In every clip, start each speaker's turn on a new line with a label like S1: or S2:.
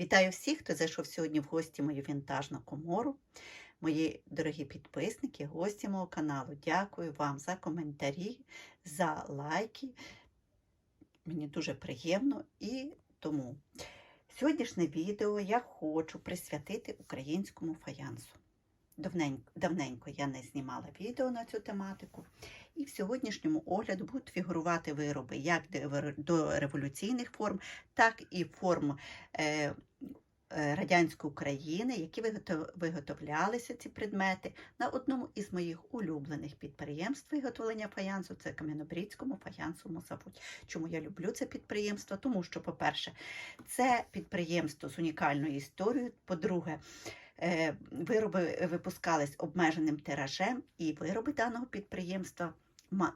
S1: Вітаю всіх, хто зайшов сьогодні в гості мою вінтажну комору. Мої дорогі підписники, гості мого каналу. Дякую вам за коментарі, за лайки. Мені дуже приємно і тому сьогоднішнє відео я хочу присвятити українському фаянсу. Давненько, давненько я не знімала відео на цю тематику. І в сьогоднішньому огляду будуть фігурувати вироби як до- революційних форм, так і форм е, е, радянської України, які виготов- виготовлялися ці предмети на одному із моїх улюблених підприємств виготовлення фаянсу це Кам'янобрідському фаянсовому заводі. Чому я люблю це підприємство? Тому що, по-перше, це підприємство з унікальною історією. По-друге, вироби випускались обмеженим тиражем, і вироби даного підприємства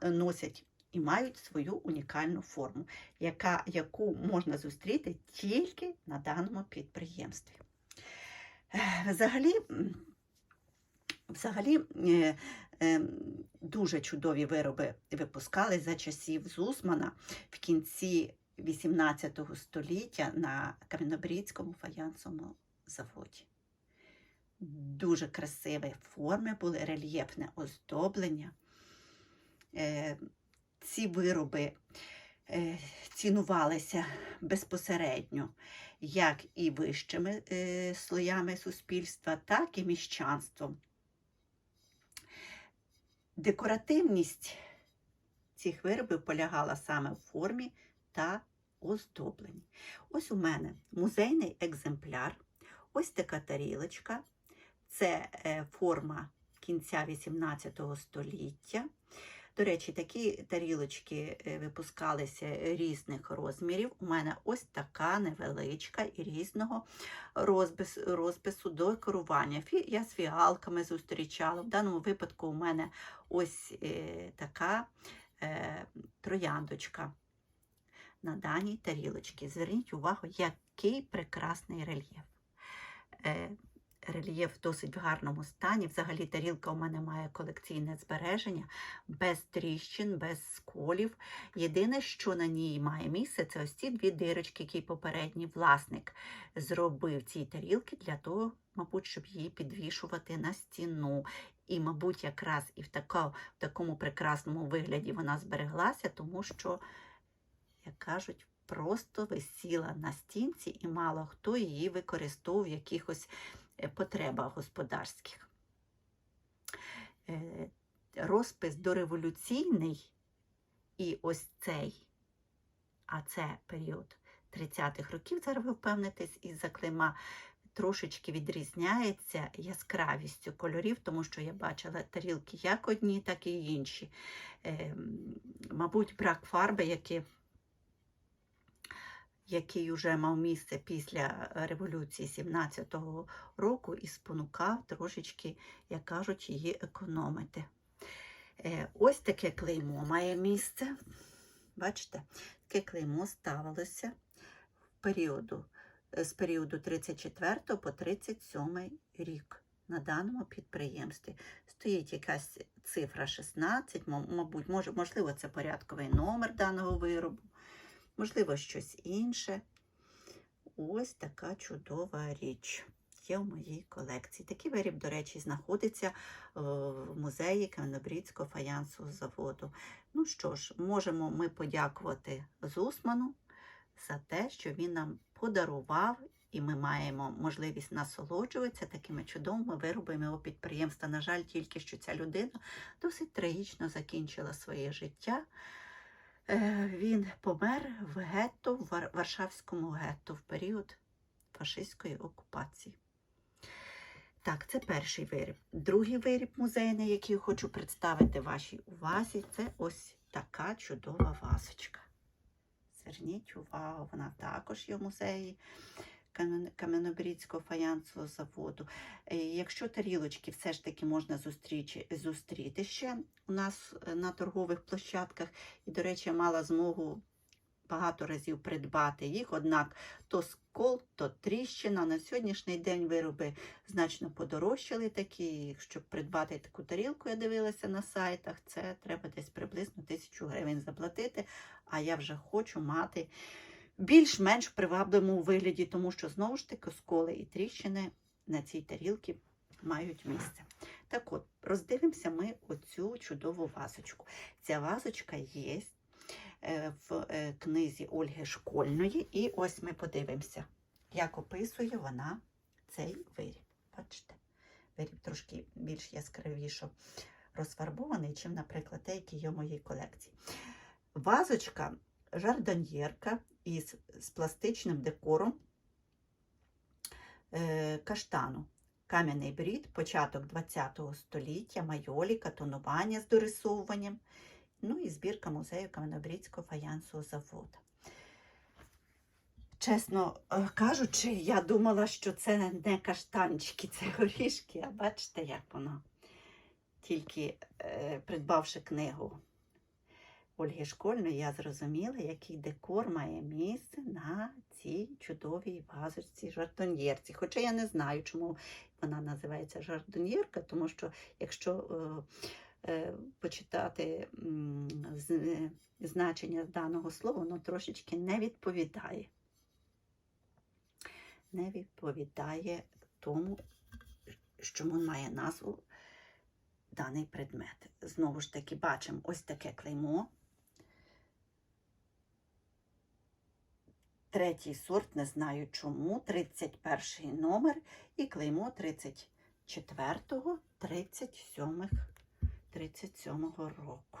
S1: носять і мають свою унікальну форму, яка, яку можна зустріти тільки на даному підприємстві. Е, Взагалі, взагалі е, е, дуже чудові вироби випускали за часів Зусмана в кінці XVIII століття на Кам'янобрідському фаянсовому заводі. Дуже красиві форми були, рельєфне оздоблення. Е, Ці вироби е, цінувалися безпосередньо як і вищими е, слоями суспільства, так і міщанством. Декоративність цих виробів полягала саме в формі та оздобленні. Ось у мене музейний екземпляр, ось така тарілочка. Це е, форма кінця XVIII століття. До речі, такі тарілочки е, випускалися різних розмірів. У мене ось така невеличка і різного розпис, розпису до керування. Я з фіалками зустрічала. В даному випадку у мене ось е, така трояндочка на даній тарілочці. Зверніть увагу, який прекрасний рельєф. Рельєф досить в гарному стані. Взагалі тарілка у мене має колекційне збереження, без тріщин, без сколів. Єдине, що на ній має місце, це ось ці дві дирочки, які попередній власник зробив цій тарілки для того, мабуть, щоб її підвішувати на стіну. І, мабуть, якраз і в, така, в такому прекрасному вигляді вона збереглася, тому що, як кажуть, просто висіла на стінці, і мало хто її використовував в якихось е, потребах господарських. Е, Розпис дореволюційний і ось цей, а це період 30-х років, зараз ви впевнитесь, із-за клейма трошечки відрізняється яскравістю кольорів, тому що я бачила тарілки як одні, так і інші. Ем, Мабуть, брак фарби, який який вже мав місце після революції 17-го року і спонукав трошечки, як кажуть, її економити. Е, Ось таке клеймо має місце. Бачите, таке клеймо ставилося в періоду, е, з періоду 34 по 37 рік на даному підприємстві. Стоїть якась цифра 16, мабуть, може, можливо, це порядковий номер даного виробу можливо, щось інше. Ось така чудова річ є в моїй колекції. Такий виріб, до речі, знаходиться е, в музеї Кам'янобрідського фаянсового заводу. Ну що ж, можемо ми подякувати Зусману за те, що він нам подарував. І ми маємо можливість насолоджуватися такими чудовими виробами його підприємства. На жаль, тільки що ця людина досить трагічно закінчила своє життя. Е, Він помер в гетто, в Варшавському гетто в період фашистської окупації. Так, це перший виріб. Другий виріб музейний, який хочу представити вашій увазі, це ось така чудова вазочка. Зверніть увагу, вона також є в музеї Кам'янобрідського фаянсового заводу. Е, Якщо тарілочки все ж таки можна зустріч, зустріти ще у нас е, на торгових площадках, і, до речі, мала змогу багато разів придбати їх, однак то скол, то тріщина. На сьогоднішній день вироби значно подорожчали такі. Щоб придбати таку тарілку, я дивилася на сайтах, це треба десь приблизно тисячу гривень заплатити. А я вже хочу мати більш-менш привабливому вигляді, тому що знову ж таки сколи і тріщини на цій тарілці мають місце. Так от, роздивимося ми оцю чудову вазочку. Ця вазочка є е, в е, книзі Ольги Школьної, і ось ми подивимося, як описує вона цей виріб. Бачите, виріб трошки більш яскравіше розфарбований, чим, наприклад, те, який є в моїй колекції. Вазочка жардоньєрка із з пластичним декором е, каштану. Кам'яний брід, початок ХХ століття, майоліка, тонування з дорисовуванням, ну і збірка музею Кам'янобрідського фаянсового заводу. Чесно е, кажучи, я думала, що це не каштанчики, це горішки, а бачите, як воно. Тільки е, придбавши книгу Ольги Школьної, я зрозуміла, який декор має місце на цій чудовій вазочці жардоньєрці. Хоча я не знаю, чому вона називається жардоньєрка, тому що якщо е, е, почитати е, значення даного слова, воно трошечки не відповідає. Не відповідає тому, що має назву даний предмет. Знову ж таки, бачимо ось таке клеймо. Третій сорт, не знаю чому, 31 номер і клеймо 34-го, 37 37-го року.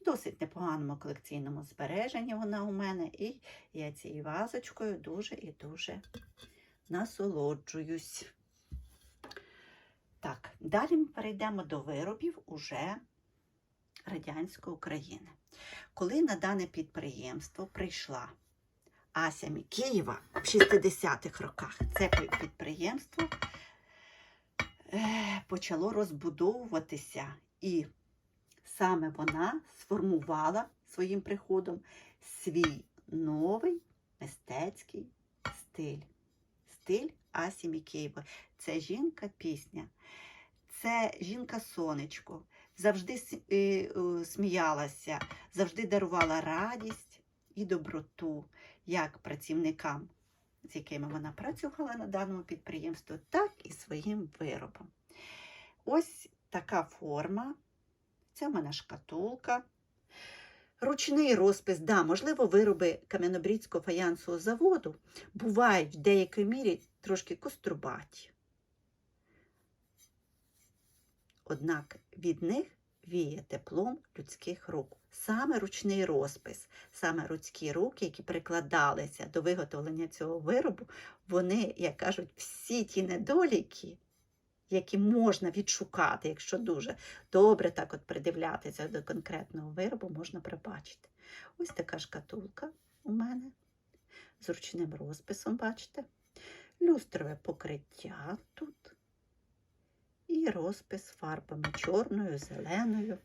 S1: В досить непоганому колекційному збереженні вона у мене, і я цією вазочкою дуже і дуже насолоджуюсь. Так, далі ми перейдемо до виробів уже Радянської України. Коли на дане підприємство прийшла Ася Мікеєва в 60-х роках, це підприємство е, почало розбудовуватися, і саме вона сформувала своїм приходом свій новий мистецький стиль. Стиль Асі Мікеєва. Це жінка-пісня, це жінка-сонечко. Завжди е, е, сміялася, завжди дарувала радість і доброту як працівникам, з якими вона працювала на даному підприємстві, так і своїм виробам. Ось така форма. Це в мене шкатулка. Ручний розпис, да, можливо, вироби Кам'янобрідського фаянсового заводу бувають в деякій мірі трошки кострубаті. Однак від них віє теплом людських рук. Саме ручний розпис, саме людські руки, які прикладалися до виготовлення цього виробу, вони, як кажуть, всі ті недоліки, які можна відшукати, якщо дуже добре так от придивлятися до конкретного виробу, можна пробачити. Ось така шкатулка у мене з ручним розписом, бачите? Люстрове покриття тут. І розпис фарбами чорною, зеленою,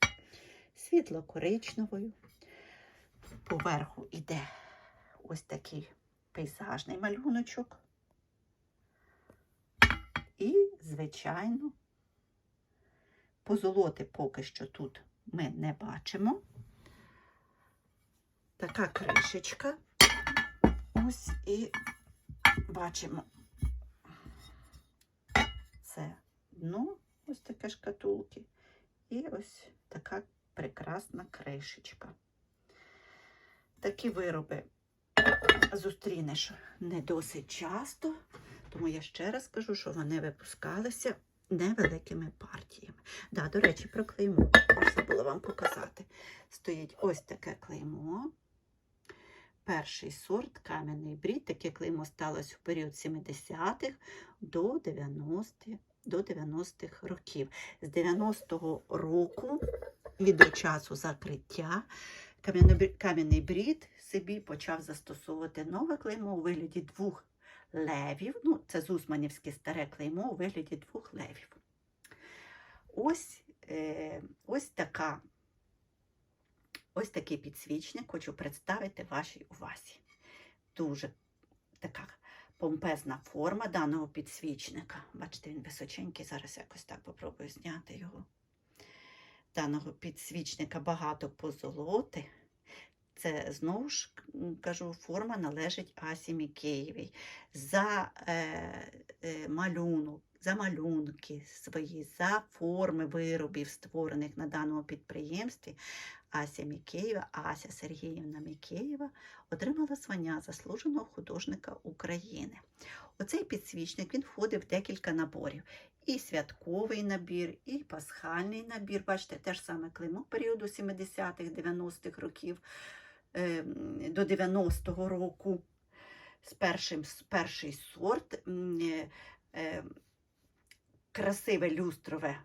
S1: світло-коричневою. Поверху йде ось такий пейзажний малюночок. І, звичайно, позолоти поки що тут ми не бачимо. Така кришечка. Ось і бачимо. Це дно, ось таке шкатулки. І ось така прекрасна кришечка. Такі вироби зустрінеш не досить часто, тому я ще раз кажу, що вони випускалися невеликими партіями. Да, до речі, про клеймо. Забула вам показати. Стоїть ось таке клеймо. Перший сорт кам'яний брід. Таке клеймо сталося в період 70-х до 90-х до 90-х років. З 90-го року, від часу закриття, кам'яний- брід собі почав застосовувати нове клеймо у вигляді двох левів. Ну, це зусманівське старе клеймо у вигляді двох левів. Ось, е, ось така. Ось такий підсвічник хочу представити вашій увазі. Дуже така помпезна форма даного підсвічника. Бачите, він височенький. Зараз якось так попробую зняти його. Даного підсвічника багато позолоти. Це знову ж кажу, форма належить Асі Мікеєвій. За е, е, малюнок, за малюнки свої, за форми виробів, створених на даному підприємстві, Ася Мікеєва, Ася Сергіївна Мікеєва отримала звання заслуженого художника України. Оцей підсвічник він входив в декілька наборів. І святковий набір, і пасхальний набір. Бачите, те ж саме клеймо періоду 70-х, 90-х років е, до 90-го року. З першим, перший сорт, е, е, красиве люстрове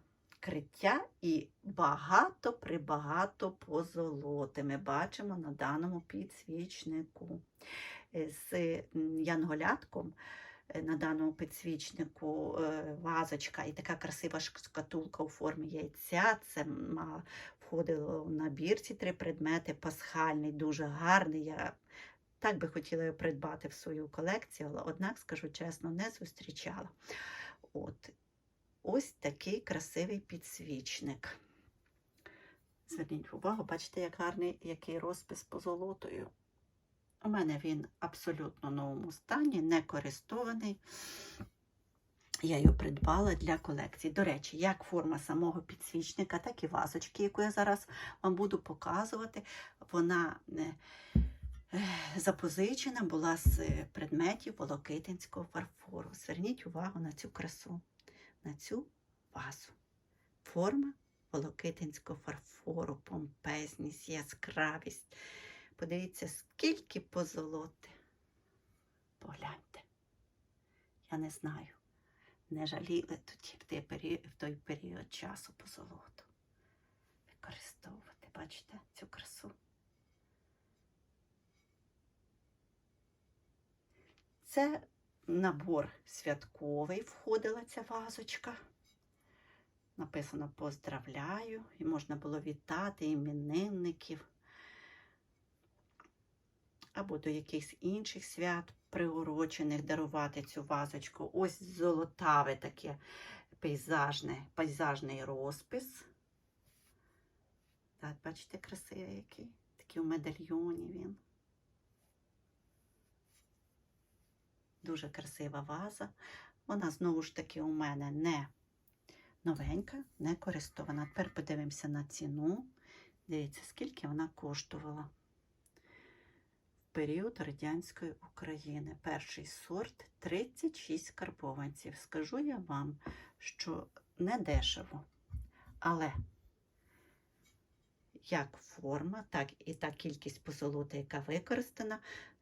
S1: криття і багато прибагато позолоти. Ми бачимо на даному підсвічнику. Е, З янголятком е, на даному підсвічнику е, вазочка і така красива шкатулка у формі яйця. Це входило в набір ці три предмети. Пасхальний, дуже гарний. Я так би хотіла придбати в свою колекцію, але однак, скажу чесно, не зустрічала. От. Ось такий красивий підсвічник. Зверніть увагу, бачите, як гарний який розпис позолотою. У мене він абсолютно новому стані, не користований. Я його придбала для колекції. До речі, як форма самого підсвічника, так і вазочки, яку я зараз вам буду показувати, вона е, запозичена була з предметів волокитинського фарфору. Зверніть увагу на цю красу, на цю вазу. Форма волокитинського фарфору, помпезність, яскравість. Подивіться, скільки позолоти. Погляньте. Я не знаю, не жаліли тоді в той період, часу позолоту. Використовувати, бачите, цю красу. Це набор святковий входила ця вазочка. Написано поздравляю, і можна було вітати іменинників або до якихось інших свят приурочених дарувати цю вазочку. Ось золотаве таке пейзажне, пейзажний розпис. Так, бачите, красивий який. Такий у медальйоні він. Дуже красива ваза. Вона знову ж таки у мене не новенька, не користована. Тепер подивимося на ціну. Дивіться, скільки вона коштувала в період радянської України. Перший сорт 36 карбованців. Скажу я вам, що не дешево, але як форма, так і та кількість позолоти, яка використана,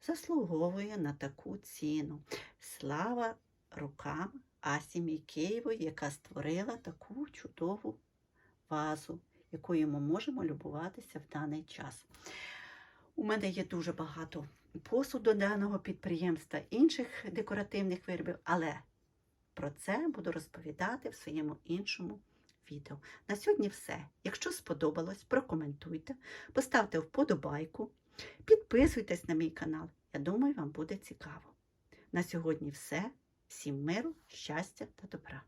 S1: заслуговує на таку ціну. Слава рукам Асі Мікеєвої, яка створила таку чудову вазу, якою ми можемо любуватися в даний час. У мене є дуже багато посуду даного підприємства, інших декоративних виробів, але про це буду розповідати в своєму іншому відео. На сьогодні все. Якщо сподобалось, прокоментуйте, поставте вподобайку, підписуйтесь на мій канал. Я думаю, вам буде цікаво. На сьогодні все. Всім миру, щастя та добра.